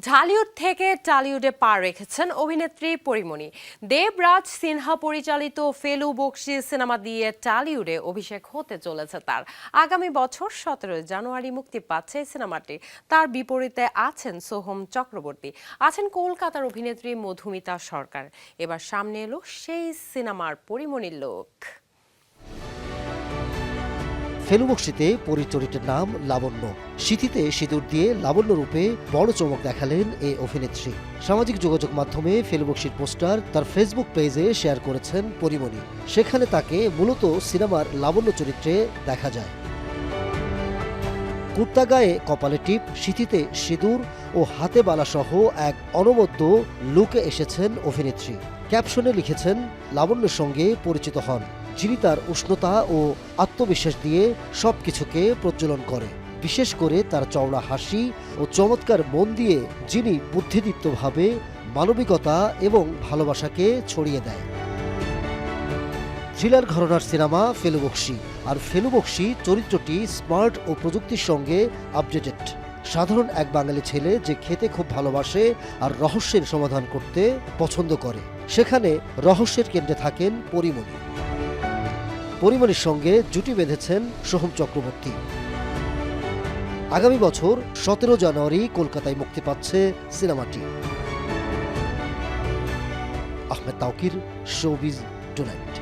ঢালিউড থেকে টালিউডে পা রেখেছেন অভিনেত্রী পরিমণি। দেবরাজ সিনহা পরিচালিত ফেলু বক্সি সিনেমা দিয়ে টালিউডে অভিষেক হতে চলেছে তার। আগামী বছর সতেরোই জানুয়ারি মুক্তি পাচ্ছে সিনেমাটি। তার বিপরীতে আছেন সোহম চক্রবর্তী। আছেন কলকাতার অভিনেত্রী মধুমিতা সরকার। এবার সামনে এলো সেই সিনেমার পরিমণির লোক। ফেলুবক্সিতে পরিচরিতের নাম লাবণ্য। শীতিতে সিঁদুর দিয়ে লাবণ্য রূপে বড় চমক দেখালেন এই অভিনেত্রী। সামাজিক যোগাযোগ মাধ্যমে ফেলুবক্সির পোস্টার তার ফেসবুক পেজে শেয়ার করেছেন পরিমণি। সেখানে তাকে মূলত সিনেমার লাবণ্য চরিত্রে দেখা যায়। কুর্তা গায়ে কপালে টিপ শীতিতে সিঁদুর ও হাতে বালা সহ এক অনবদ্য লুকে এসেছেন অভিনেত্রী। ক্যাপশনে লিখেছেন, লাবণ্যের সঙ্গে পরিচিত হন। যিনি তার উষ্ণতা ও আত্মবিশ্বাস দিয়ে সবকিছুকে প্রজ্বলন করে, বিশেষ করে তার চওড়া হাসি ও চমৎকার মন দিয়ে যিনি বুদ্ধিদীপ্তভাবে মানবিকতা এবং ভালোবাসাকে ছড়িয়ে দেয়। থ্রিলার ঘরনার সিনেমা ফেলুবক্সি আর ফেলুবক্সি চরিত্রটি স্মার্ট ও প্রযুক্তির সঙ্গে আপডেটেড। সাধারণ এক বাঙালি ছেলে যে খেতে খুব ভালোবাসে আর রহস্যের সমাধান করতে পছন্দ করে। সেখানে রহস্যের কেন্দ্রে থাকেন পরিমণি। পরিমণির সঙ্গে জুটি বেঁধেছেন সোহম চক্রবর্তী। আগামী বছর সতেরো জানুয়ারি কলকাতায় মুক্তি পাচ্ছে সিনেমাটি। Ahmed Tauquir, showbiz tonight